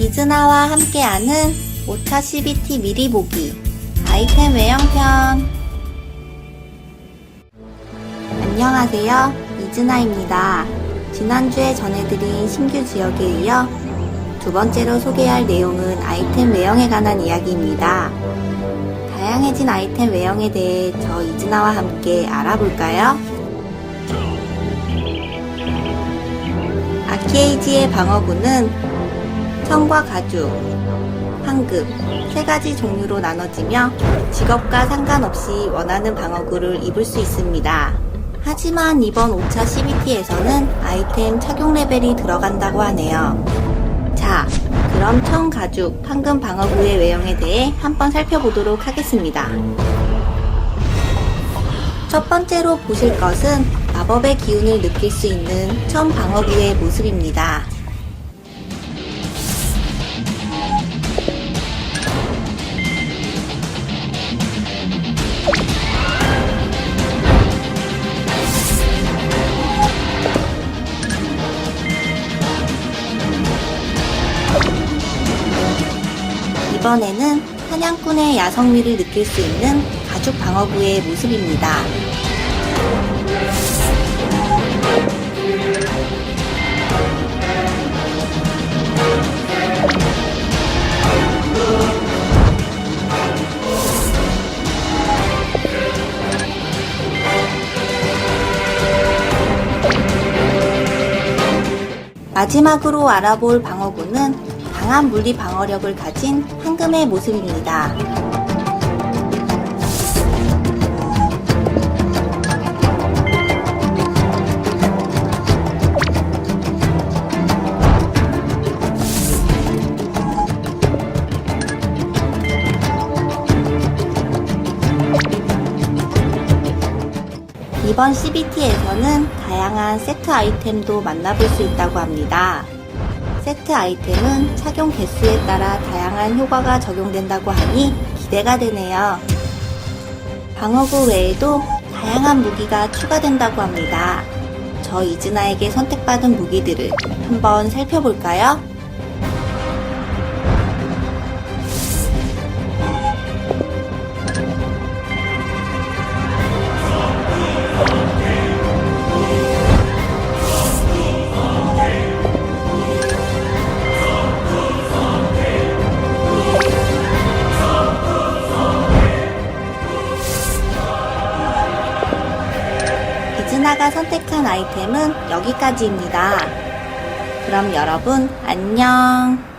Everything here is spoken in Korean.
이즈나와 함께하는 5차 CBT 미리 보기. 아이템 외형편. 안녕하세요. 이즈나입니다. 지난주에 전해드린 신규 지역에 이어 두 번째로 소개할 내용은 아이템 외형에 관한 이야기입니다. 다양해진 아이템 외형에 대해 저 이즈나와 함께 알아볼까요? 아키에이지의 방어구는 청과 가죽, 황금 세 가지 종류로 나눠지며 직업과 상관없이 원하는 방어구를 입을 수 있습니다. 하지만 이번 5차 CBT에서는 아이템 착용 레벨이 들어간다고 하네요. 자, 그럼 청 가죽 황금 방어구의 외형에 대해 한번 살펴보도록 하겠습니다. 첫 번째로 보실 것은 마법의 기운을 느낄 수 있는 천 방어구의 모습입니다. 이번에는 사냥꾼의 야성미를 느낄 수 있는 가죽 방어구의 모습입니다. 마지막으로 알아볼 방어구는 강한 물리 방어력을 가진 황금의 모습입니다. 이번 CBT에서는 다양한 세트 아이템도 만나볼 수 있다고 합니다. 세트 아이템은 착용 개수에 따라 다양한 효과가 적용된다고 하니 기대가 되네요. 방어구 외에도 다양한 무기가 추가된다고 합니다. 저 이즈나에게 선택받은 무기들을 한번 살펴볼까요? 이즈나가 선택한 아이템은 여기까지입니다. 그럼 여러분, 안녕.